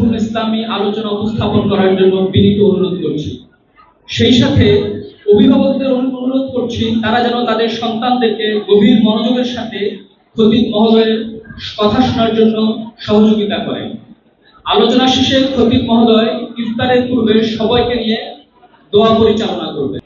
গুরুত্বপূর্ণ ইসলামী আলোচনা উপস্থাপন করার জন্য বিনীত অনুরোধ করছি। সেই সাথে অভিভাবকদের অনুরোধ করছি, তারা যেন তাদের সন্তানদেরকে গভীর মনোযোগের সাথে খতিব মহোদয়ের কথা শোনার জন্য সহযোগিতা করেন আলোচনা শেষে খতিব মহোদয় ইফতারের পূর্বে সবাইকে নিয়ে দোয়া পরিচালনা করবেন।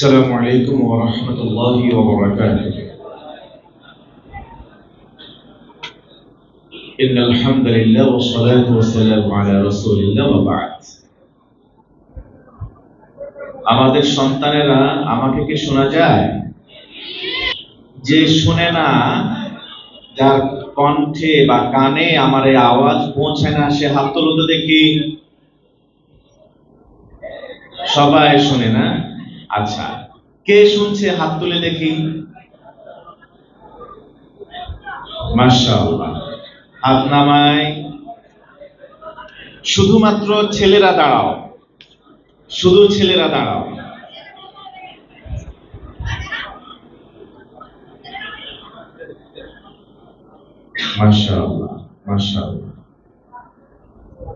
السلام عليكم ورحمة الله وبركاته إن الحمد لله والصلاة والسلام على رسول الله وبعد আমাদের সন্তানেরা আমাকে কি শোনা যায় যে শুনে না যার কণ্ঠে বা কানে আমার এই আওয়াজ পৌঁছায় না সে হাত তুলো তো দেখি সবাই শুনে না আচ্ছা কে শুনছে হাত তুলে দেখি? হাত নামায়। শুধুমাত্র ছেলেরা দাঁড়াও। শুধু ছেলেরা দাঁড়াও।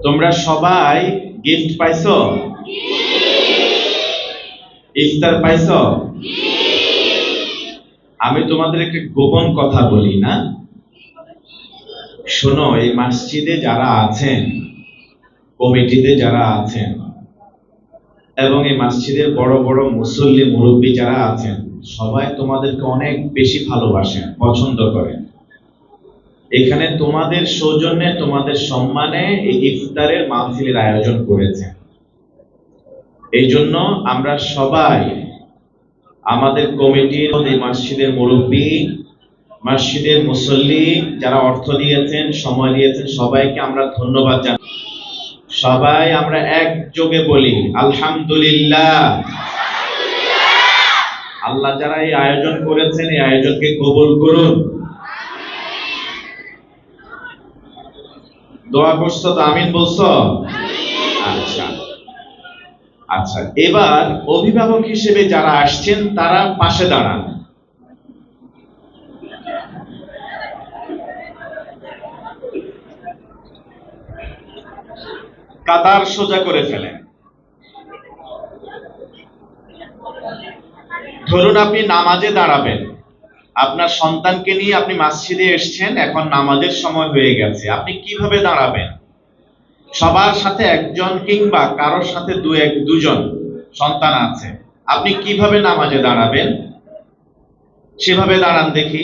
তোমরা সবাই গিফট পাইছো? ইফতার পাইছ? আমি তোমাদের একটা গোপন কথা বলি না। শোনো, এই মসজিদে যারা আছেন, কমিটিতে যারা আছেন, এবং এই মসজিদের বড় বড় মুসল্লি মুরব্বী যারা আছেন, সবাই তোমাদেরকে অনেক বেশি ভালোবাসেন পছন্দ করেন এখানে তোমাদের সৌজন্যে, তোমাদের সম্মানে এই ইফতারের মাহফিলের আয়োজন করেছেন। এই জন্য আমরা সবাই আমাদের কমিটির মসজিদের মুরব্বী, মসজিদের মুসল্লি যারা অর্থ দিয়েছেন, সময় দিয়েছেন, সবাইকে আমরা ধন্যবাদ জানাই। সবাই আমরা একযোগে বলি, আলহামদুলিল্লাহ। আল্লাহ যারা এই আয়োজন করেছেন, এই আয়োজনকে কবুল করুন। দোয়া করছ তো আমিন বলছো? আচ্ছা এবার অভিভাবক হিসেবে যারা আসছেন, তারা পাশে দাঁড়ান। কাতার সোজা করে ফেলেন। ধরুন আপনি নামাজে দাঁড়াবেন। আপনার সন্তানকে নিয়ে আপনি মসজিদে এসছেন, এখন নামাজের সময় হয়ে গেছে। আপনি কীভাবে দাঁড়াবেন? সবার সাথে একজন কিংবা কারোর সাথে দু এক, দুজন সন্তান আছে। আপনি কীভাবে নামাজে দাঁড়াবেন? সেভাবে দাঁড়ান দেখি।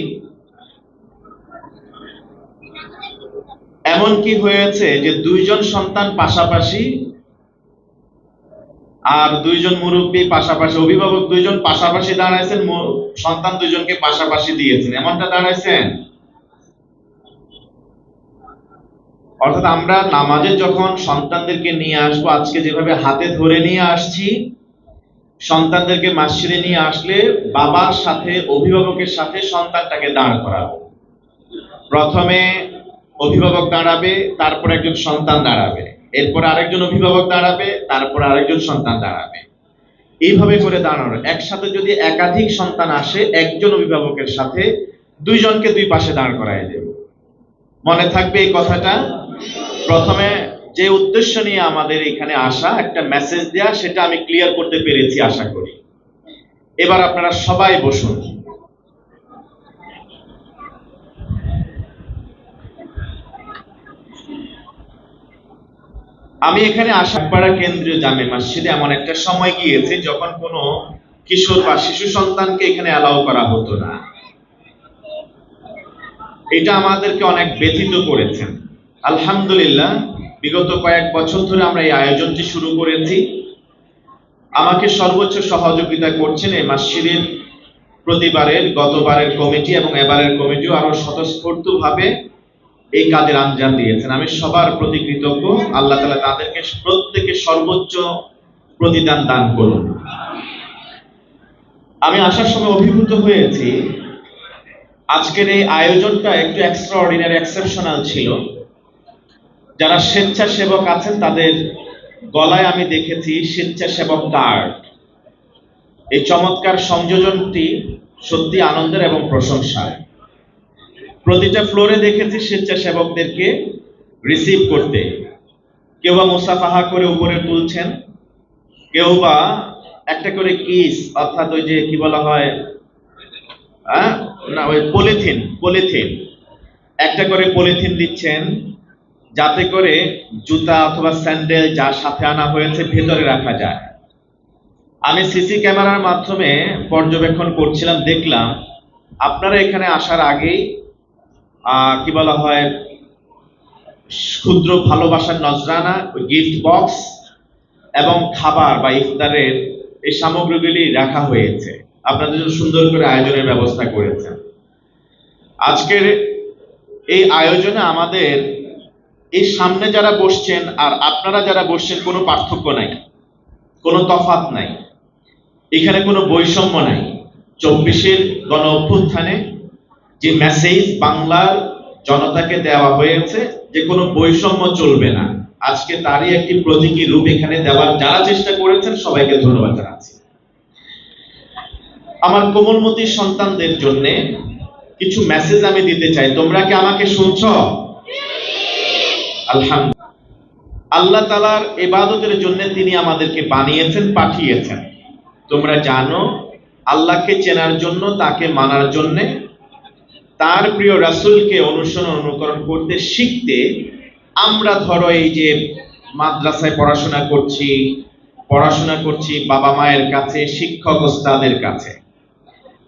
এমন কি হয়েছে যে দুইজন সন্তান পাশাপাশি আর দুইজন মুরব্বী পাশাপাশি, অভিভাবক দুইজন পাশাপাশি দাঁড়াইছেন সন্তান দুইজনকে পাশাপাশি দিয়েছেন। এমনটা দাঁড়াইছেন? অর্থাৎ আমরা নামাজে যখন সন্তানদেরকে নিয়ে আসব, আজকে যেভাবে হাতে ধরে নিয়ে আসছি, সন্তানদেরকে মসজিদে নিয়ে আসলে বাবার সাথে, অভিভাবকের সাথে সন্তানটাকে দাঁড় করাবো। প্রথমে অভিভাবক দাঁড়াবে, তারপর একজন সন্তান দাঁড়াবে। এরপর আরেকজন অভিভাবক দাঁড়াবে, তারপর আরেকজন সন্তান দাঁড়াবে। এইভাবে করে দাঁড়ানো। একসাথে যদি একাধিক সন্তান আসে, একজন অভিভাবকের সাথে দুইজনকে দুই পাশে দাঁড় করায় দেব। মনে থাকবে এই কথাটা? প্রথমে যে উদ্দেশ্য নিয়ে আমাদের এখানে আসা, একটা মেসেজ দেয়া, সেটা আমি ক্লিয়ার করতে পেরেছি, আশা করি। এবার আপনারা সবাই বসুন। আমি এখানে আশাপাড়া কেন্দ্রীয় জামে মসজিদে এমন একটা সময় গিয়েছে যখন কোনো কিশোর বা শিশু সন্তানকে এখানে অ্যালাউ করা হতো না। এটা আমাদেরকে অনেক ব্যথিত করেছেন আলহামদুলিল্লাহ, বিগত কয়েক বছর ধরে আমরা এই আয়োজনটি শুরু করেছি। আমাকে সর্বোচ্চ সহযোগিতা করছেন এই মসজিদের প্রতিবারের, গতবারের কমিটি এবং এবারের কমিটিও আরও স্বতঃস্ফূর্তভাবে এই কাজের আঞ্জাম দিয়েছেন। আমি সবার প্রতি কৃতজ্ঞ। আল্লাহ তাআলা তাদেরকে প্রত্যেকে সর্বোচ্চ প্রতিদান দান করুন। আমি আসার সময় অভিভূত হয়েছি আজকের এই আয়োজনটা একটু এক্সট্রা অর্ডিনারি এক্সেপশনাল ছিল। যারা স্বেচ্ছাসেবক আছেন, তাদের গলায় আমি দেখেছি স্বেচ্ছাসেবক কার্ড। এই চমৎকার সংযোজনটি সত্যি আনন্দের এবং প্রশংসার প্রতিটা ফ্লোরে দেখেছি স্বেচ্ছাসেবকদেরকে রিসিভ করতে। কেউ বা মুসাফাহা করে উপরে তুলছেন, কেউ বা একটা করে কিস অর্থাৎ ওই যে কি বলা হয় আহ? না, ওই পলিথিন পলিথিন। একটা করে পলিথিন দিচ্ছেন, যাতে করে জুতা অথবা স্যান্ডেল যা সাথে আনা হয়েছে ভেতরে রাখা যায়। আমি সিসি ক্যামেরার মাধ্যমে পর্যবেক্ষণ করছিলাম, দেখলাম। আপনারা এখানে আসার আগেই কি বলা হয়, ক্ষুদ্র ভালোবাসার নজরানা গিফট বক্স এবং খাবার বা ইফতারের এই সামগ্রীগুলি রাখা হয়েছে। আপনাদের জন্য সুন্দর করে আয়োজনের ব্যবস্থা করেছেন। আজকের এই আয়োজনে আমাদের এই সামনে যারা বসছেন আর আপনারা যারা বসছেন কোনো পার্থক্য নাই, কোনো তফাত নাই। এখানে কোনো বৈষম্য নাই। চব্বিশের গণ অভ্যুত্থানে যে মেসেজ বাংলার জনতাকে দেওয়া হয়েছে যে কোনো বৈষম্য চলবে না। আজকে তারই একটি প্রতীকী রূপ এখানে দেওয়ার যারা চেষ্টা করেছেন সবাইকে ধন্যবাদ জানাচ্ছি। আমার কোমলমতি সন্তানদের জন্য কিছু মেসেজ আমি দিতে চাই। তোমরা কি আমাকে শুনছ? আলহামদুলিল্লাহ। আল্লাহ তালার এবাদতের জন্য তিনি আমাদেরকে বানিয়েছেন, পাঠিয়েছেন। তোমরা জানো, আল্লাহকে চেনার জন্য, তাকে মানার জন্য তার প্রিয় রাসূলকে অনুসরণ, অনুকরণ করতে, শিখতে আমরা ধরো এই যে মাদ্রাসায় পড়াশোনা করছি পড়াশোনা করছি বাবা মায়ের কাছে, শিক্ষক ওস্তাদের কাছে।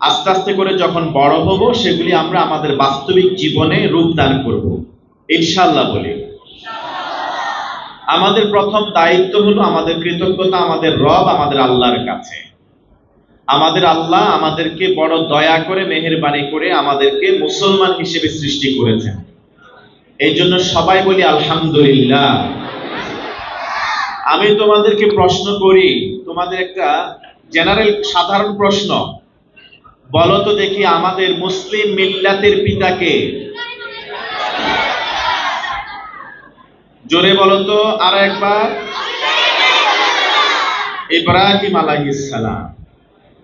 আস্তে আস্তে করে যখন বড় হব, সেগুলি আমরা আমাদের বাস্তবিক জীবনে রূপদান করব। ইনশাল্লাহ বলি। আমাদের প্রথম দায়িত্ব হলো আমাদের কৃতজ্ঞতা, আমাদের রব আমাদের আল্লাহর কাছে। আমাদের আল্লাহ আমাদেরকে বড় দয়া করে, মেহেরবানি করে আমাদেরকে মুসলমান হিসেবে সৃষ্টি করেছেন। এই জন্য সবাই বলি আলহামদুলিল্লাহ। আমি তোমাদেরকে প্রশ্ন করি, তোমাদের একটা জেনারেল সাধারণ প্রশ্ন। বলো তো দেখি আমাদের মুসলিম মিল্লাতের পিতাকে জোরে বলো তো আর একবার। ইব্রাহিম আলাইহিসসালাম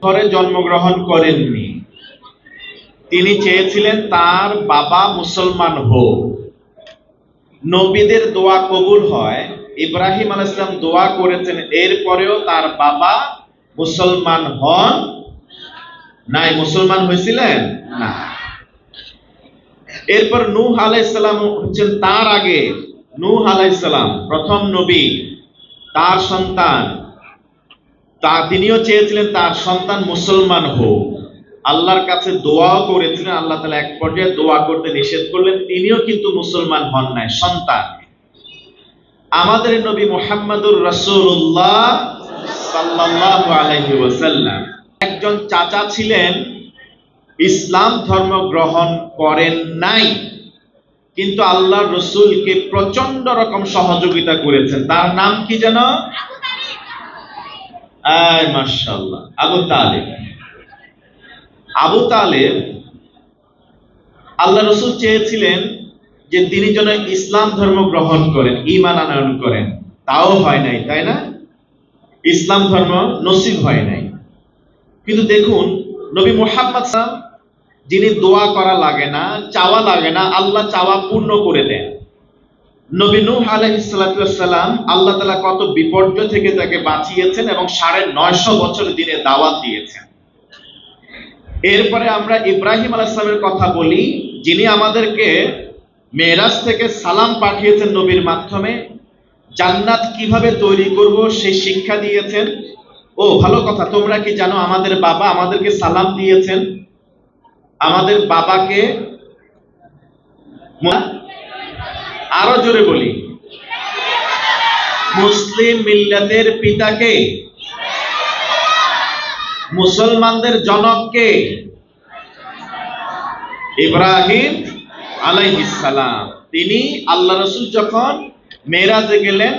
ঘরে জন্মগ্রহণ করেননি। তিনি চেয়েছিলেন তার বাবা মুসলমান হোক। নবীদের দোয়া কবুল হয়। ইব্রাহিম আলাইসলাম দোয়া করেছেন, এরপরেও তার বাবা মুসলমান হন। নাই, মুসলমান হয়েছিলেন? না। এরপর নূহ আলাইসালাম হচ্ছেন তার আগে। নূহ আলাইসালাম প্রথম নবী, তার সন্তান। তা তিনিও চেয়েছিলেন তার সন্তান মুসলমান হোক। আল্লাহর কাছে দোয়াও করেছিলেন, আল্লাহ তালা এক পর্যায়ে দোয়া করতে নিষেধ করলেন, তিনিও কিন্তু মুসলমান হন নাই, সন্তান। আমাদের নবী মোহাম্মদুর রাসূলুল্লাহ সাল্লাল্লাহু আলাইহি ওয়াসাল্লাম। একজন চাচা ছিলেন, ইসলাম ধর্ম গ্রহণ করেন নাই। কিন্তু আল্লাহ রসুলকে প্রচণ্ড রকম সহযোগিতা করেছেন। তার নাম কি যেন? আয় মাশাআল্লাহ, আবু তালেব। আবু তালেব আল্লাহ রসুল চেয়েছিলেন যে তিনি যেন ইসলাম ধর্ম গ্রহণ করেন ইমান আনয়ন করেন। তাও হয় নাই, তাই না? ইসলাম ধর্ম নসিব হয় নাই। কিন্তু দেখুন, নবী মোহাম্মদ সাল্লাম যিনি দোয়া করা লাগে না, চাওয়া লাগে না, আল্লাহ চাওয়া পূর্ণ করে দেন। নবী নূহ আলাইহিসসালাম আল্লাহ তাআলা কত বিপর্যয় থেকে তাকে বাঁচিয়েছেন এবং সাড়ে নয়শো বছর দিনে দাওয়াত দিয়েছেন। এরপরে আমরা ইব্রাহিম আলাইহিসসালামের কথা বলি, যিনি আমাদেরকে মেরাজ থেকে সালাম পাঠিয়েছেন নবীর মাধ্যমে, জান্নাত কীভাবে তৈরি করব সেই শিক্ষা দিয়েছেন ও, ভালো কথা। তোমরা কি জানো আমাদের বাবা আমাদেরকে সালাম দিয়েছেন? আমাদের বাবাকে আরও জোরে বলি। মুসলিম মিল্লাতের পিতাকে, মুসলমানদের জনককে, ইব্রাহিম আলাইহিস সালাম। তিনি আল্লাহ রসুল যখন মেরাজে গেলেন,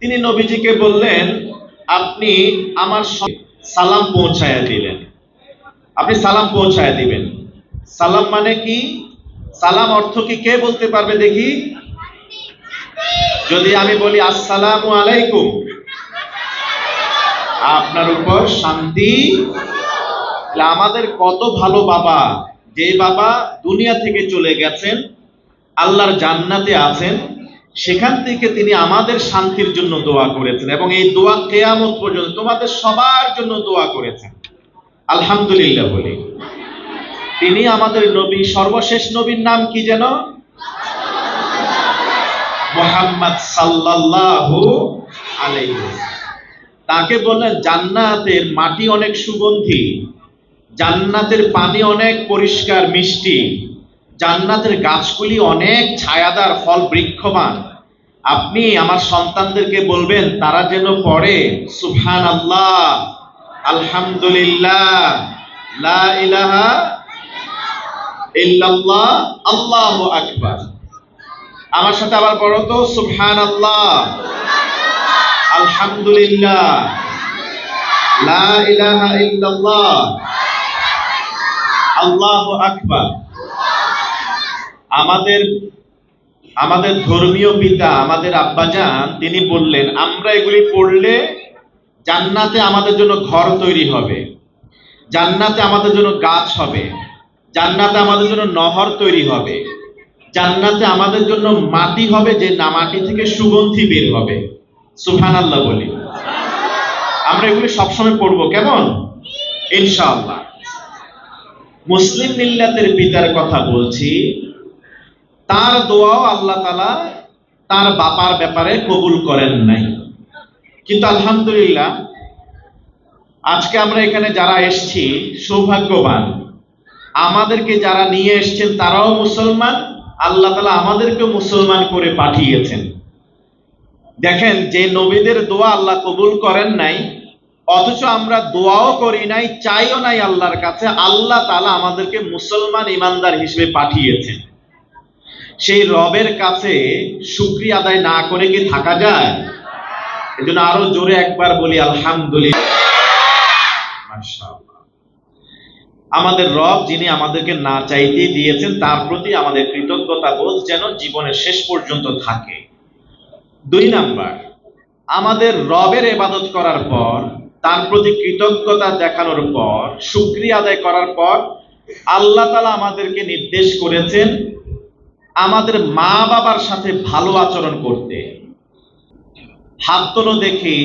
তিনি নবীজিকে বললেন আপনি আমার সালাম পৌঁছায়া দিলেন। আপনি সালাম পৌঁছায়া দিবেন। সালাম মানে কি? সালাম অর্থ কি? কে বলতে পারবে দেখি? যদি আমি বলি আসসালাম আলাইকুম, আপনার উপর শান্তি। আমাদের কত ভালো বাবা, যে বাবা দুনিয়া থেকে চলে গেছেন, আল্লাহর জান্নাতে আছেন সেখান থেকে তিনি আমাদের শান্তির জন্য দোয়া করেছেন এবং এই দোয়া কেয়ামত পর্যন্ত তোমাদের সবার জন্য দোয়া করেছেন। আলহামদুলিল্লাহ বলি। তিনি আমাদের নবী, সর্বশেষ নবীর নাম কি যেন? মোহাম্মদ সাল্লাল্লাহু আলাইহি তাকে বললেন, জান্নাতের মাটি অনেক সুগন্ধি, জান্নাতের পানি অনেক পরিষ্কার, মিষ্টি জান্নাতের গাছগুলি অনেক ছায়াদার ফল বৃক্ষমান। আপনি আমার সন্তানদেরকে বলবেন, তারা যেন পড়ে সুবহান আল্লাহ আলহামদুলিল্লাহ, লা ইলাহা ইল্লাল্লাহ, আল্লাহু আকবার। আমার সাথে আবার পড়ো তো সুবহান আল্লাহ আলহামদুলিল্লাহ, লা ইলাহা ইল্লাল্লাহ, আল্লাহু আকবার। আমাদের আমাদের ধর্মীয় পিতা, আমাদের আব্বাজান, তিনি বললেন, আমরা এগুলি পড়লে জান্নাতে আমাদের জন্য ঘর তৈরি হবে, জান্নাতে আমাদের জন্য গাছ হবে, জান্নাতে আমাদের জন্য নহর তৈরি হবে, জান্নাতে আমাদের জন্য মাটি হবে যে না, মাটি থেকে সুগন্ধি বের হবে। সুফান আল্লাহ বলি। আমরা এগুলি সবসময় পড়ব কেমন? ইনশাআল্লাহ। মুসলিম মিল্লাতের পিতার কথা বলছি তার দোয়াও আল্লাহ তালা তার বাপার ব্যাপারে কবুল করেন নাই। কিন্তু আলহামদুলিল্লাহ, আজকে আমরা এখানে যারা এসছি, সৌভাগ্যবান। আমাদেরকে যারা নিয়ে এসছেন, তারাও মুসলমান। আল্লাহ তালা আমাদেরকেও মুসলমান করে পাঠিয়েছেন। দেখেন, যে নবীদের দোয়া আল্লাহ কবুল করেন নাই, অথচ আমরা দোয়াও করি নাই, চাইও নাই আল্লাহর কাছে, আল্লাহ তালা আমাদেরকে মুসলমান ইমানদার হিসেবে পাঠিয়েছেন। সেই রবের কাছে শুক্রিয়া আদায় না করে কি থাকা যায়? এজন্য আরও জোরে একবার বলি, আলহামদুলিল্লাহ। আমাদের রব যিনি আমাদেরকে না চাইতে দিয়েছেন, তার প্রতি আমাদের কৃতজ্ঞতা বোধ যেন জীবনের শেষ পর্যন্ত থাকে। দুই নাম্বার, আমাদের রবের এবাদত করার পর, তার প্রতি কৃতজ্ঞতা দেখানোর পর, শুক্রিয়া আদায় করার পর, আল্লাহ তালা আমাদেরকে নির্দেশ করেছেন আমাদের মা বাবার সাথে ভালো আচরণ করতে। হাত তোলো দেখি।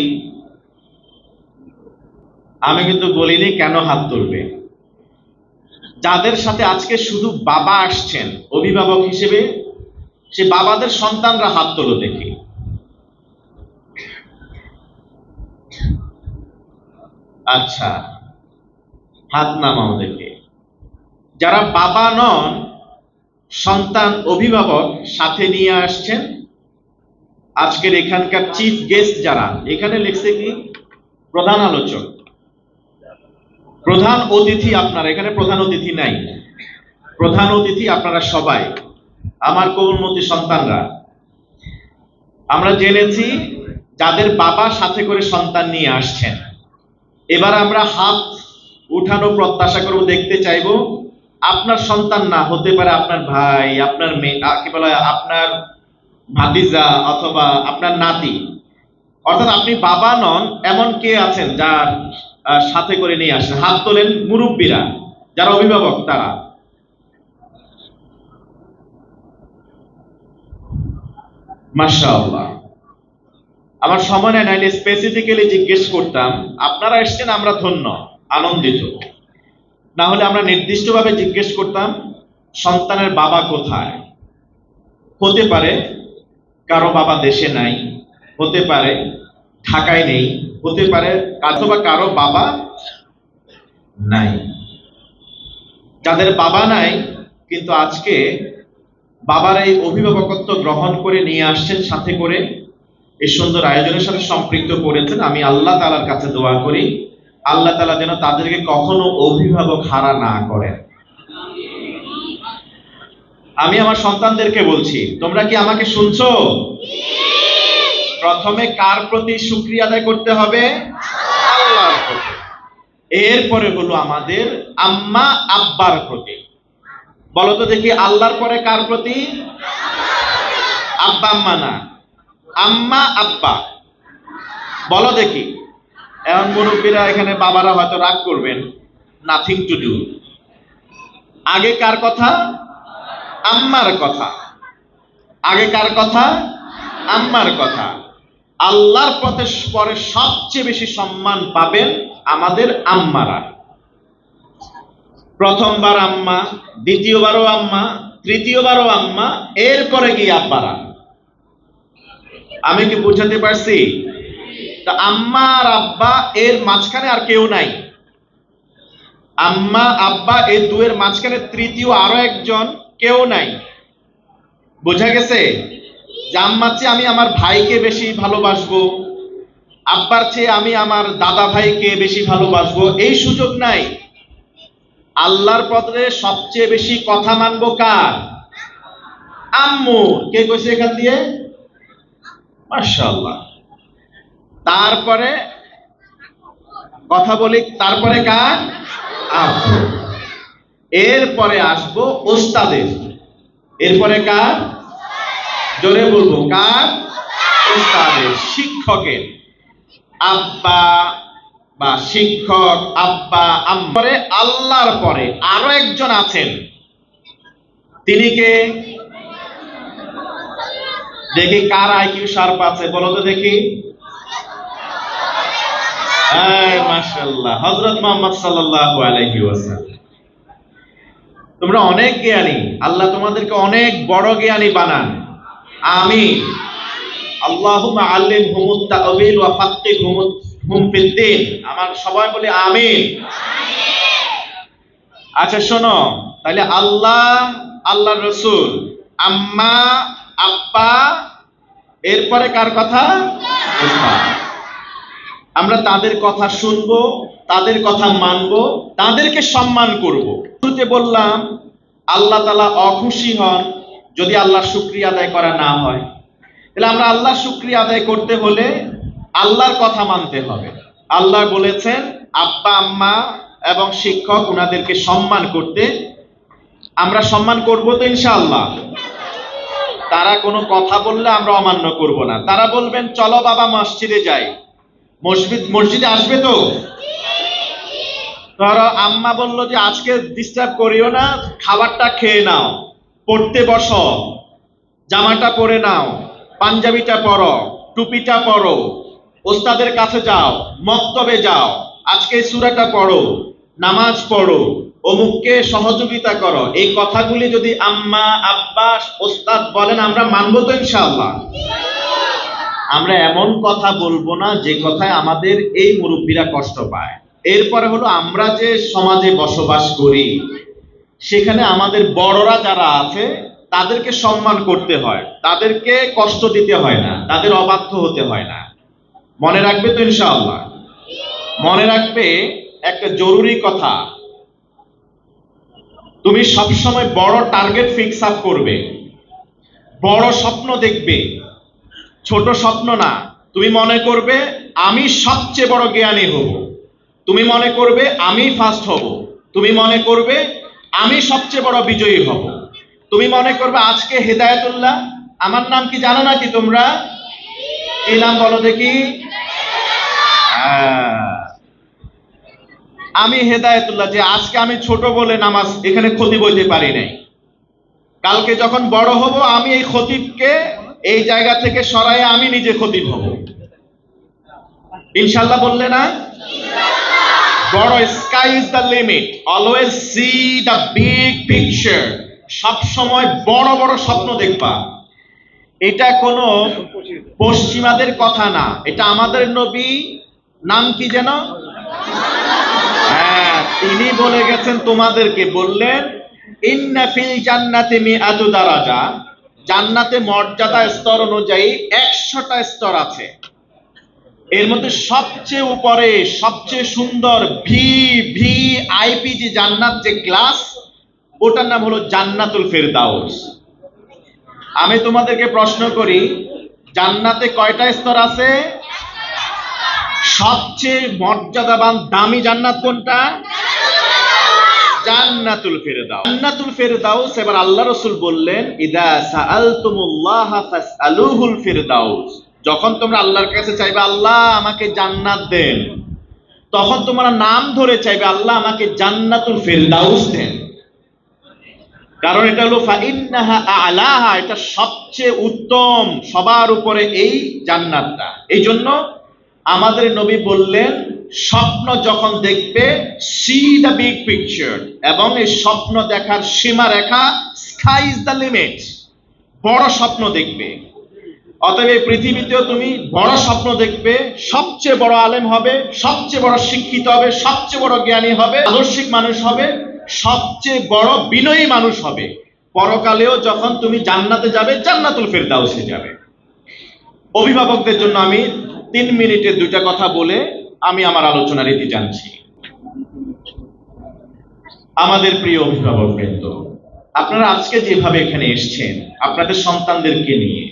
আমি কিন্তু বলিনি, কেন হাত তুলবে? যাদের সাথে আজকে শুধু বাবা আসছেন, অভিভাবক হিসেবে, সে বাবাদের সন্তানরা হাত তোলো দেখি। আচ্ছা হাত নামাও দেখে। যারা বাবা নন সন্তান অভিভাবক সাথে নিয়ে আসছেন। আজকের এখানকার চিফ গেস্ট যারা, এখানে লিখছে কি? প্রধান আলোচক। প্রধান অতিথি আপনারা, এখানে প্রধান অতিথি নাই। প্রধান অতিথি আপনারা সবাই, আমার কোমলমতি সন্তানরা। আমরা জেনেছি যাদের বাবা সাথে করে সন্তান নিয়ে আসছেন। এবার আমরা হাত উঠানো প্রত্যাশা করব, দেখতে চাইব আপনার সন্তান না, হতে পারে আপনার ভাই, আপনার মেয়ে কি বলা, আপনার ভাতিজা অথবা আপনার নাতি। অর্থাৎ আপনি বাবা নন, এমন কে আছেন যার সাথে করে নিয়ে আসেন? হাত তোলেন মুরব্বীরা, যারা অভিভাবক তারা। মাশাআল্লাহ। আমার সময় নাইলে স্পেসিফিক্যালি জিজ্ঞেস করতাম, আপনারা এসছেন, আমরা ধন্য, আনন্দিত। না হলে আমরা নির্দিষ্টভাবে জিজ্ঞেস করতাম, সন্তানের বাবা কোথায়? হতে পারে কারও বাবা দেশে নাই, হতে পারে ঢাকায় নেই, হতে পারে অথবা কারও বাবা নাই। যাদের বাবা নাই, কিন্তু আজকে বাবার এই অভিভাবকত্ব গ্রহণ করে নিয়ে আসছেন, সাথে করে এই সুন্দর আয়োজনের সাথে সম্পৃক্ত করেছেন, আমি আল্লাহ তালার কাছে দোয়া করি। আল্লাহ তালা যেন তাদেরকে কখনো অভিভাবক হারা না করেন। আমি আমার সন্তানদেরকে বলছি, তোমরা কি আমাকে শুনছো? প্রথমে কার প্রতি শুক্রিয়া আদায় করতে হবে? আল্লাহর প্রতি। এরপরে হলো আমাদের আম্মা আব্বার প্রতি। বলো তো দেখি, আল্লাহর পরে কার প্রতি? আব্বা আম্মা না, আম্মা আব্বা। বলো দেখি। এমন মুরব্বীরা এখানে বাবারা হয়তো রাগ করবেন নাথিং টু ডু আগে কার কথা? আম্মার কথা। আগে কার কথা? আম্মার কথা। আল্লাহর পথে পরে সবচেয়ে বেশি সম্মান পাবেন আমাদের আম্মারা। প্রথমবার আম্মা, দ্বিতীয়বারও আম্মা, তৃতীয়বারও আম্মা, এরপরে গিয়ে আব্বারা। আমি কি বুঝাতে পারছি? তা আম্মা আর আব্বা এর মাঝখানে আর কেউ নাই। আম্মা, আব্বা এই দুয়ের মাঝখানে তৃতীয় আরও একজন, কেউ নাই। বোঝা গেছে? আম্মার চেয়ে আমি আমার ভাইকে বেশি ভালোবাসবো, আব্বার চেয়ে আমি আমার দাদা ভাইকে বেশি ভালোবাসবো, এই সুযোগ নাই। আল্লাহর পথে সবচেয়ে বেশি কথা মানবো কার? আম্মু। কে কইছে এখান দিয়ে? মাশাআল্লাহ। তারপরে কথা বলি, তারপরে কার? এরপরে আসব ওস্তাদের। এরপরে কার? জোরে বলব, কার? ওস্তাদের, শিক্ষকের। আব্বা বা শিক্ষক, আব্বা আম্মারে আল্লাহর পরে আরও একজন আছেন। তিনি কে? দেখি কার আইকিউ শার্প আছে, বলো তো দেখি। তোমরা অনেক জ্ঞানী, আল্লাহ তোমাদেরকে অনেক বড় জ্ঞানী বানান। ফিদ্দিন আমার সবাই বলে আমিন। আচ্ছা শোনো, তাহলে আল্লাহ আল্লাহ রসুল, আম্মা, আব্বা, এরপরে কার কথা। আমরা তাদের কথা শুনব, তাদের কথা মানবো, তাদেরকে সম্মান করব। শুরুতে বললাম, আল্লাহ তালা অখুশি হন যদি আল্লাহ শুক্রিয়া আদায় করা না হয়। তাহলে আমরা আল্লাহ শুক্রিয়া আদায় করতে হলে আল্লাহর কথা মানতে হবে। আল্লাহ বলেছেন, আব্বা, আম্মা এবং শিক্ষক ওনাদেরকে সম্মান করতে। আমরা সম্মান করব তো ইনশাআল্লাহ। তারা কোনো কথা বললে আমরা অমান্য করব না। তারা বলবেন, চলো বাবা মসজিদে যাই। মসজিদ মসজিদে আসবে তো? ধরো আম্মা বলল যে, আজকে ডিস্টার্ব করিও না, খাবারটা খেয়ে নাও, পড়তে বসো, জামাটা পরে নাও, পাঞ্জাবিটা পরো, টুপিটা পরো, ওস্তাদের কাছে যাও, মক্তবে যাও, আজকে সূরাটা পড়ো, নামাজ পড়ো, অমুককে সহযোগিতা করো। এই কথাগুলি যদি আম্মা আব্বা ওস্তাদ বলেন, আমরা মানবো তো ইনশাআল্লাহ। আমরা এমন কথা বলব না যে কথায় আমাদের এই মুরব্বীরা কষ্ট পায়। এরপরে হলো আমরা যে সমাজে বসবাস করি, সেখানে আমাদের বড়রা যারা আছে, তাদেরকে সম্মান করতে হয়, তাদেরকে কষ্ট দিতে হয় না, তাদের অবাধ্য হতে হয় না। মনে রাখবে তো ইনশাআল্লাহ? মনে রাখবে একটা জরুরি কথা। তুমি সবসময় বড় টার্গেট ফিক্স আপ করবে, বড় স্বপ্ন দেখবে। ছোট স্বপ্ন না। তুমি মনে করবে, আমি সবচেয়ে বড় জ্ঞানী হব। তুমি মনে করবে, আমি ফার্স্ট হব। তুমি মনে করবে, আমি সবচেয়ে বড় বিজয়ী হব। তুমি মনে করবে, আজকে হেদায়েতুল্লাহ। আমার নাম কি জানো নাকি তোমরা? কি নাম বলো দেখি? হ্যাঁ। আমি হেদায়েতুল্লাহ, যে আজকে আমি ছোট বলে নামাজ এখানে ক্ষতি বলতে পারি নাই। কালকে যখন বড় হব, আমি এই খতিবকে এই জায়গা থেকে সরাই আমি নিজে খতিব হব। ইনশাল্লাহ বললে না? বড় sky is the limit always see the big picture সব সময় বড় বড় স্বপ্ন দেখবা। এটা কোনো পশ্চিমাদের কথা না, এটা আমাদের নবী, নাম কি যেন? হ্যাঁ তিনি বলে গেছেন তোমাদেরকে বললেন, ইন্না ফিল জান্নাতি মিআতু দারাজা। জান্নাতে মর্যাদা স্তর অনুযায়ী একশোটা স্তর আছে। এর মধ্যে সবচেয়ে উপরে, সবচেয়ে সুন্দর ভি ভি আইপি যে জান্নাত যে ক্লাস, ওটার নাম হলো জান্নাতুল ফেরদাউস। আমি তোমাদেরকে প্রশ্ন করি, জান্নাতে কয়টা স্তর আছে? সবচেয়ে মর্যাদাবান দামি জান্নাত কোনটা? জান্নাতুল ফেরদাউস। জান্নাতুল ফেরদাউস, এবার আল্লাহ বললেন, ইদা সাআলতুমুল্লাহ ফাসআলুহুল ফিরদাউস। যখন তোমরা আল্লাহর কাছে চাইবে, আল্লাহ আমাকে জান্নাত দেন। তখন তোমরা নাম ধরে চাইবে, আল্লাহ আমাকে জান্নাতুল ফেরদাউস দেন। কারণ এটা হলো আলাহা, এটা সবচেয়ে উত্তম, সবার উপরে এই জান্নাতটা। এই জন্য আমাদের নবী বললেন স্বপ্ন যখন দেখবে সি দ্য বিগ পিকচার এবং এই স্বপ্ন দেখার সীমা রেখা স্কাই ইজ দ্য লিমিট বড় স্বপ্ন দেখবে। অতএব এই পৃথিবীতেও তুমি বড় স্বপ্ন দেখবে, সবচেয়ে বড় আলেম হবে, সবচেয়ে বড় শিক্ষিত হবে, সবচেয়ে বড় জ্ঞানী হবে, আদর্শিক মানুষ হবে, সবচেয়ে বড় বিনয়ী মানুষ হবে। পরকালেও যখন তুমি জান্নাতে যাবে, জান্নাতুল ফেরদাউসে যাবে। অভিভাবকদের জন্য আমি তিন মিনিটে দুইটা কথা বলে আমি আমার আলোচনা রীতি জানছি। আমাদের প্রিয় অভিভাবক বৃন্দ, আপনারা আজকে যেভাবে এখানে এসছেন, আপনাদের সন্তানদেরকে নিয়ে,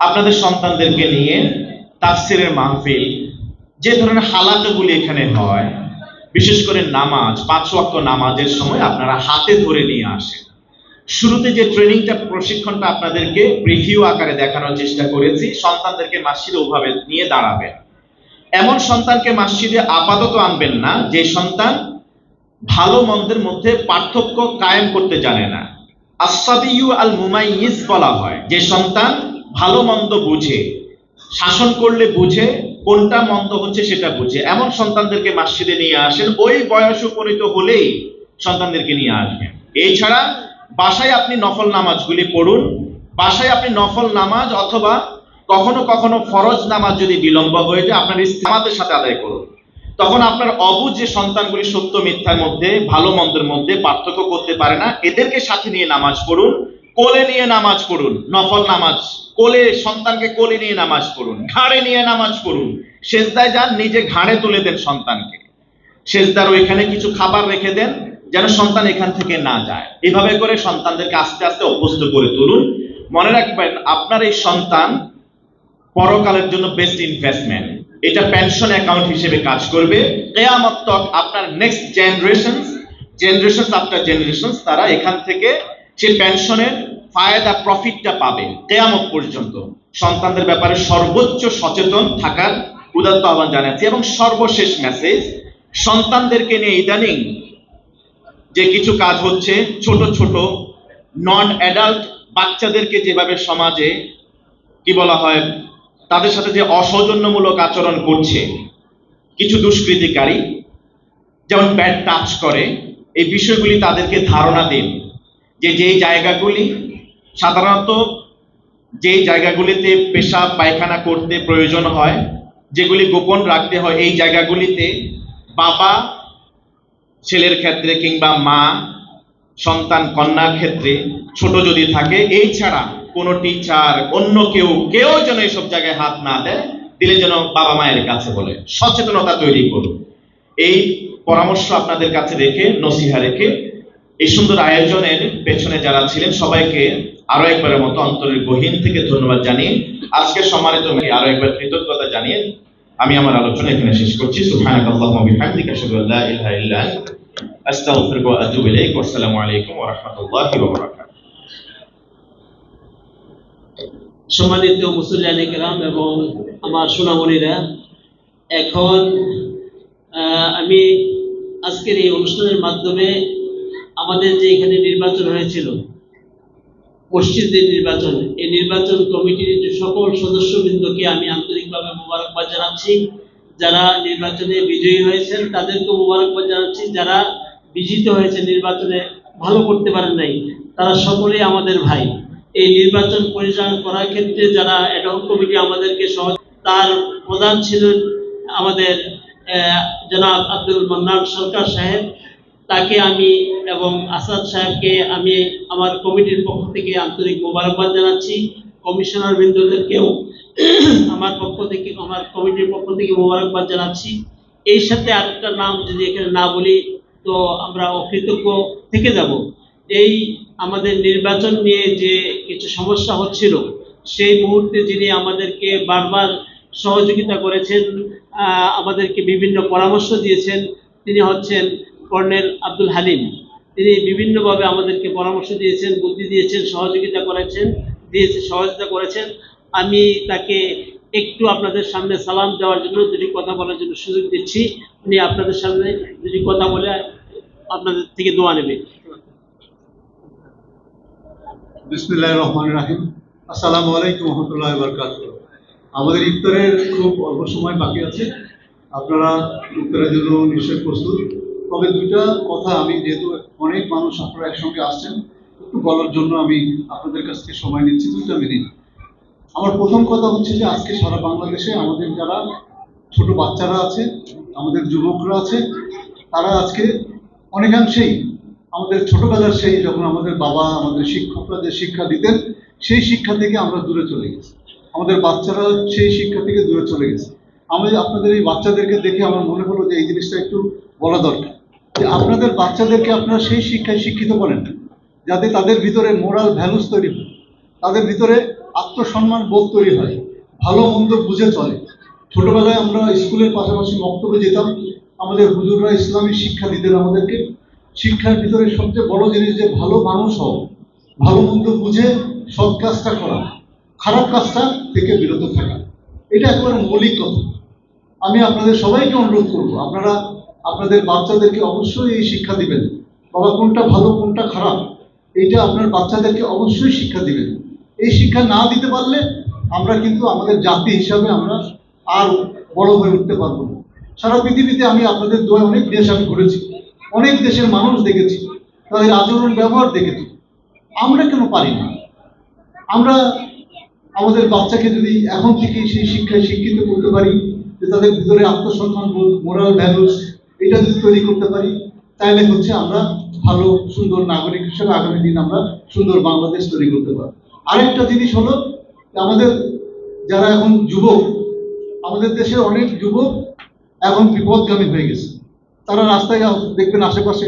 আপনাদের সন্তানদেরকে নিয়ে তাফসিরের মাহফিল, যে ধরনের হালাতগুলি এখানে হয়, বিশেষ করে নামাজ, পাঁচ ওয়াক্ত নামাজের সময় আপনারা হাতে ধরে নিয়ে আসেন। শুরুতে যে ট্রেনিংটা, প্রশিক্ষণটা আপনাদেরকে প্রিভিউ আকারে দেখানোর চেষ্টা করেছি, সন্তানদেরকে মাসিদে ওভাবে নিয়ে দাঁড়াবেন। এমন সন্তানকে মাসজিদে আপাতত আনবেন না, যে সন্তান ভালো মন্দের মধ্যে পার্থক্য কায়েম করতে জানে না। আসাদিউ আল মুমাইয়িজ বলা হয়, যে সন্তান ভালো মন্দ বুঝে, শাসন করলে বুঝে, কোনটা মন্দ হচ্ছে সেটা বুঝে। এমন সন্তানদেরকে মাসজিদে নিয়ে আসেন, ওই বয়স উপনীত হলেই সন্তানদেরকে নিয়ে আসবেন। এছাড়া বাসায় আপনি নফল নামাজগুলি পড়ুন, বাসায় আপনি নফল নামাজ অথবা কখনো কখনো ফরজ নামাজ যদি বিলম্ব হয়ে যায়, আপনার স্ত্রী সাথে আদায় করুন। তখন আপনার অবুঝ যে সন্তানগুলি সত্য মিথ্যার মধ্যে, ভালো মন্দের মধ্যে পার্থক্য করতে পারে না, এদেরকে সাথে নিয়ে নামাজ পড়ুন, কোলে নিয়ে নামাজ পড়ুন, নফল নামাজ। কোলে, সন্তানকে কোলে নিয়ে নামাজ পড়ুন, ঘাড়ে নিয়ে নামাজ পড়ুন। সেজদায় যান, নিজে ঘাড়ে তুলে দেন সন্তানকে। সেজদার ওইখানে কিছু খাবার রেখে দেন, যেন সন্তান এখান থেকে না যায়। এভাবে করে সন্তানদেরকে আস্তে আস্তে অভ্যস্ত করে তুলুন। মনে রাখবেন, আপনার এই সন্তান পরকালের জন্য বেস্ট ইনভেস্টমেন্ট এটা পেনশন অ্যাকাউন্ট হিসেবে কাজ করবে। কেয়ামত তক আপনার next generation generation after generation তারা এখান থেকে সে পেনশনের ফায়দা প্রফিটটা পাবে কেয়ামত পর্যন্ত। সন্তানদের ব্যাপারে সর্বোচ্চ সচেতন থাকার উদাত্ত আহ্বান জানাচ্ছি। এবং সর্বশেষ মেসেজ সন্তানদেরকে নিয়ে ইদানিং যে কিছু কাজ হচ্ছে, ছোট ছোট নন অ্যাডাল্ট বাচ্চাদেরকে যেভাবে সমাজে কি বলা হয় তাদের সাথে যে অসৌজন্যমূলক আচরণ করছে, কিছু দুষ্কৃতিকারী, যেমন ব্যাড টাচ করে, এই বিষয়গুলি তাদেরকে ধারণা দিন যে যেই জায়গাগুলি, সাধারণত যেই জায়গাগুলিতে পেশাব পায়খানা করতে প্রয়োজন হয়, যেগুলি গোপন রাখতে হয়, এই জায়গাগুলিতে বাবা, ছেলের ক্ষেত্রে কিংবা মা, সন্তান, কন্যার ক্ষেত্রে ছোট যদি থাকে এই ছাড়া কোনো টিচার অন্য কেউ কেউ যেন এইসব জায়গায় হাত না দেয়, দিলে যেন বাবা মায়ের কাছে বলে। সচেতনতা তৈরি করুন। এই পরামর্শ আপনাদের কাছে রেখে, নসিহা রেখে, এই সুন্দর আয়োজনের পেছনে যারা ছিলেন, সবাইকে আরও একবারের মতো অন্তরের গহীন থেকে ধন্যবাদ জানিয়ে, আজকে সম্মানিত আরও একবার কৃতজ্ঞতা জানিয়ে, আমি আমার আলোচনা এখানে শেষ করছি। ওয়া আসসালামু আলাইকুম ওয়া সম্মানিত মুসল্লান কেরাম এবং আমার সোনামণিরা, এখন আমি আজকের এই অনুষ্ঠানের মাধ্যমে আমাদের যে এখানে নির্বাচন হয়েছিল, মসজিদের নির্বাচন, এই নির্বাচন কমিটির সকল সদস্যবৃন্দকে আমি আন্তরিকভাবে মোবারকবাদ জানাচ্ছি। যারা নির্বাচনে বিজয়ী হয়েছেন তাদেরকে মোবারকবাদ জানাচ্ছি। যারা বিজিত হয়েছে, নির্বাচনে ভালো করতে পারেন নাই, তারা সকলেই আমাদের ভাই। এই নির্বাচন পরিচালনা করার ক্ষেত্রে যারা অ্যাডহক কমিটি আমাদেরকে সহ, তার প্রধান ছিলেন আমাদের জনাব আব্দুল মান্নান সরকার সাহেব। তাকে আমি এবং আসাদ সাহেবকে আমি আমার কমিটির পক্ষ থেকে আন্তরিক মোবারকবাদ জানাচ্ছি। কমিশনার বৃন্দদেরকেও আমার পক্ষ থেকে, আমার কমিটির পক্ষ থেকে মোবারকবাদ জানাচ্ছি। এই সাথে আরেকটা নাম যদি এখানে না বলি, তো আমরা অকৃতজ্ঞ থেকে যাব। এই আমাদের নির্বাচন নিয়ে যে কিছু সমস্যা হচ্ছিল, সেই মুহূর্তে যিনি আমাদেরকে বারবার সহযোগিতা করেছেন আমাদেরকে বিভিন্ন পরামর্শ দিয়েছেন, তিনি হচ্ছেন কর্নেল আব্দুল হালিম। তিনি বিভিন্নভাবে আমাদেরকে পরামর্শ দিয়েছেন, বুদ্ধি দিয়েছেন, সহযোগিতা করেছেন, দিয়েছে, সহযোগিতা করেছেন। আমি তাকে একটু আপনাদের সামনে সালাম দেওয়ার জন্য দুটি কথা বলার জন্য সুযোগ দিচ্ছি। উনি আপনাদের সামনে দুটি কথা বলে আপনাদের থেকে দোয়া নেবে। বিসমিল্লাহ রহমান রাহিম। আসসালামু আলাইকুম রহমতুল্লাহ বরকাত আমাদের ইফতারের খুব অল্প সময় বাকি আছে। আপনারা ইফতারের জন্য নিশ্চয়ই প্রস্তুত। তবে দুইটা কথা আমি, যেহেতু অনেক মানুষ আপনারা একসঙ্গে আসছেন, একটু বলার জন্য আমি আপনাদের কাছ থেকে সময় নিচ্ছি, দুইটা মিনিট। আমার প্রথম কথা হচ্ছে যে, আজকে সারা বাংলাদেশে আমাদের যারা ছোট বাচ্চারা আছে, আমাদের যুবকরা আছে, তারা আজকে অনেকাংশেই আমাদের ছোটবেলার সেই যখন আমাদের বাবা, আমাদের শিক্ষকরা যে শিক্ষা দিতেন, সেই শিক্ষা থেকে আমরা দূরে চলে গেছি। আমাদের বাচ্চারা সেই শিক্ষা থেকে দূরে চলে গেছে। আমি আপনাদের এই বাচ্চাদেরকে দেখে আমার মনে হলো যে এই জিনিসটা একটু বলা দরকার। যে আপনাদের বাচ্চাদেরকে আপনারা সেই শিক্ষায় শিক্ষিত করেন যাতে তাদের ভিতরে মোরাল ভ্যালুস তৈরি হয়, তাদের ভিতরে আত্মসম্মান বোধ তৈরি হয়, ভালো মন্দ বুঝে চলে। ছোটবেলায় আমরা স্কুলের পাশাপাশি বক্তব্যে যেতাম, আমাদের হুজুররা ইসলামী শিক্ষা দিতেন আমাদেরকে। শিক্ষার ভিতরে সবচেয়ে বড় জিনিস যে ভালো মানুষ হও, ভালো মন্দ বুঝে সৎ কাজটা করা, খারাপ কাজটা থেকে বিরত থাকা, এটা একেবারে মৌলিক কথা। আমি আপনাদের সবাইকে অনুরোধ করব, আপনারা আপনাদের বাচ্চাদেরকে অবশ্যই এই শিক্ষা দিবেন, বাবা কোনটা ভালো, কোনটা খারাপ, এইটা আপনার বাচ্চাদেরকে অবশ্যই শিক্ষা দিবেন। এই শিক্ষা না দিতে পারলে আমরা কিন্তু আমাদের জাতি হিসাবে আমরা আর বড় হয়ে উঠতে পারব না। সারা পৃথিবীতে আমি আপনাদের দোয়া অনেক দেশ আমি ঘুরেছি অনেক দেশের মানুষ দেখেছি, তাদের আচরণ, ব্যবহার দেখেছি। আমরা কেন পারি না? আমরা আমাদের বাচ্চাকে যদি এখন থেকেই সেই শিক্ষায় শিক্ষিত করতে পারি, যে তাদের ভিতরে আত্মসম্মান বোধ মোরাল ভ্যালুস এটা যদি তৈরি করতে পারি, তাহলে হচ্ছে আমরা ভালো, সুন্দর নাগরিক হিসেবে আগামী দিন আমরা সুন্দর বাংলাদেশ তৈরি করতে পারব। আরেকটা জিনিস হলো আমাদের যারা এখন যুবক, আমাদের দেশের অনেক যুবক এখন বিপদগামী হয়ে গেছে। তারা রাস্তায় দেখবেন আশেপাশে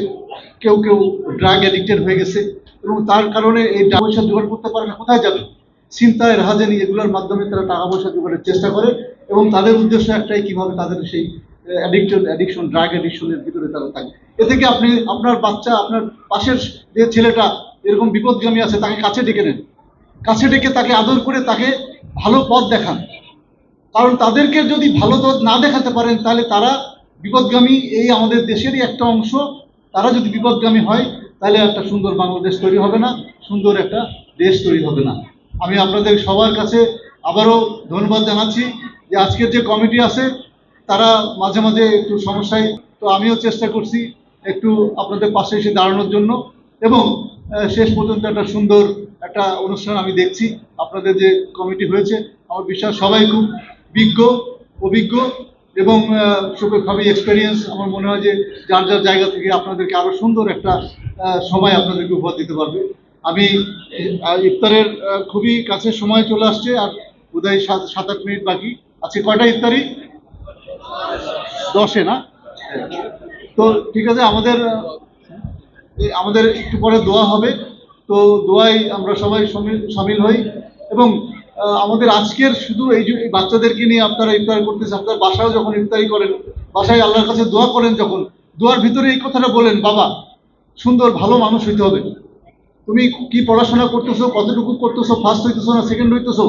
কেউ কেউ ড্রাগ অ্যাডিক্টেড হয়ে গেছে এবং তার কারণে এই টাকা পয়সা জোগাড় করতে পারে না, কোথায় যাবে? চিন্তায় রাহাজানি এগুলোর মাধ্যমে তারা টাকা পয়সা জোগাড়ের চেষ্টা করে এবং তাদের উদ্দেশ্য একটাই, কীভাবে তাদের সেই অ্যাডিকশন অ্যাডিকশন ড্রাগ অ্যাডিকশনের ভিতরে তারা থাকে। এ থেকে আপনি, আপনার বাচ্চা, আপনার পাশের যে ছেলেটা এরকম বিপদগামী আছে, তাকে কাছে ডেকে নেন। কাছে ডেকে তাকে আদর করে তাকে ভালো পথ দেখান। কারণ তাদেরকে যদি ভালো পথ না দেখাতে পারেন, তাহলে তারা বিপদগামী এই আমাদের দেশেরই একটা অংশ, তারা যদি বিপদগামী হয়, তাহলে একটা সুন্দর বাংলাদেশ তৈরি হবে না, সুন্দর একটা দেশ তৈরি হবে না। আমি আপনাদের সবার কাছে আবারও ধন্যবাদ জানাচ্ছি যে আজকের যে কমিটি আছে, তারা মাঝে মাঝে একটু সমস্যায়, তো আমিও চেষ্টা করছি একটু আপনাদের পাশে এসে দাঁড়ানোর জন্য। এবং শেষ পর্যন্ত একটা সুন্দর একটা অনুষ্ঠান আমি দেখছি, আপনাদের যে কমিটি হয়েছে, আমার বিশ্বাস সবাই খুব বিজ্ঞ, অভিজ্ঞ। এবং খুবই এক্সপেরিয়েন্স আমার মনে হয় যে যার যার জায়গা থেকে আপনাদেরকে আরও সুন্দর একটা সময় আপনাদেরকে উপহার দিতে পারবে। আমি ইফতারের খুবই কাছে সময় চলে আসছে আর বোধহয় সাত সাত আট মিনিট বাকি। আজকে কয়টা ইফতারি? দশে না? তো ঠিক আছে, আমাদের আমাদের একটু পরে দোয়া হবে। তো দোয়ায় আমরা সবাই সামিল- হই এবং আমাদের আজকের শুধু এই যে বাচ্চাদেরকে নিয়ে আপনারা ইফতার করতেছে, আপনার বাসায় যখন ইফতারি করেন, বাসায় আল্লাহর কাছে দোয়া করেন যখন, দোয়ার ভিতরে এই কথাটা বলেন, বাবা, সুন্দর, ভালো মানুষ হইতে হবে। তুমি কি পড়াশোনা করতেছো, কতটুকু করতেছো ফার্স্ট হইতেছো না সেকেন্ড হইতেছো?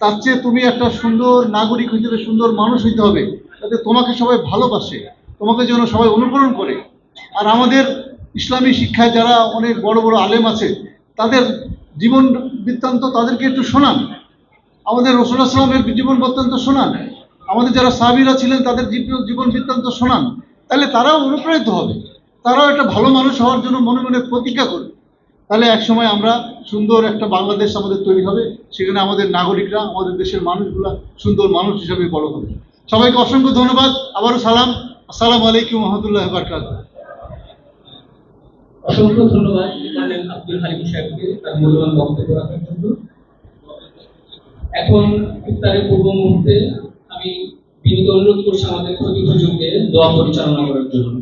তার চেয়ে তুমি একটা সুন্দর নাগরিক হইতে হবে, সুন্দর মানুষ হইতে হবে। যাতে তোমাকে সবাই ভালোবাসে, তোমাকে যেন সবাই অনুকরণ করে। আর আমাদের ইসলামী শিক্ষায় যারা অনেক বড় বড় আলেম আছে, তাদের জীবন বৃত্তান্ত তাদেরকে একটু শোনান। আমাদের রসুল আসলামের জীবন বৃত্তান্ত শোনান। আমাদের যারা সাহাবীরা ছিলেন, তাদের জীবন বৃত্তান্ত শোনান। তাহলে তারাও অনুপ্রাণিত হবে। তারাও একটা ভালো মানুষ হওয়ার জন্য মনে মনে প্রতিজ্ঞা করবে। তাহলে একসময় আমরা সুন্দর একটা বাংলাদেশ আমাদের তৈরি হবে। সেখানে আমাদের নাগরিকরা, আমাদের দেশের মানুষগুলা সুন্দর মানুষ হিসাবে বড় হবে। সবাইকে অসংখ্য ধন্যবাদ। আবারও সালাম। আসসালাম আলাইকুম রহমতুল্লাহ বারকাত অসংখ্য ধন্যবাদ। আব্দুল হালিম সাহেবকে তার মূল্যবান বক্তব্য রাখার জন্য। এখন ইফতারের পূর্ব মুহূর্তে আমি বিনীত অনুরোধ করছি আমাদের প্রতি দোয়া পরিচালনা করার জন্য।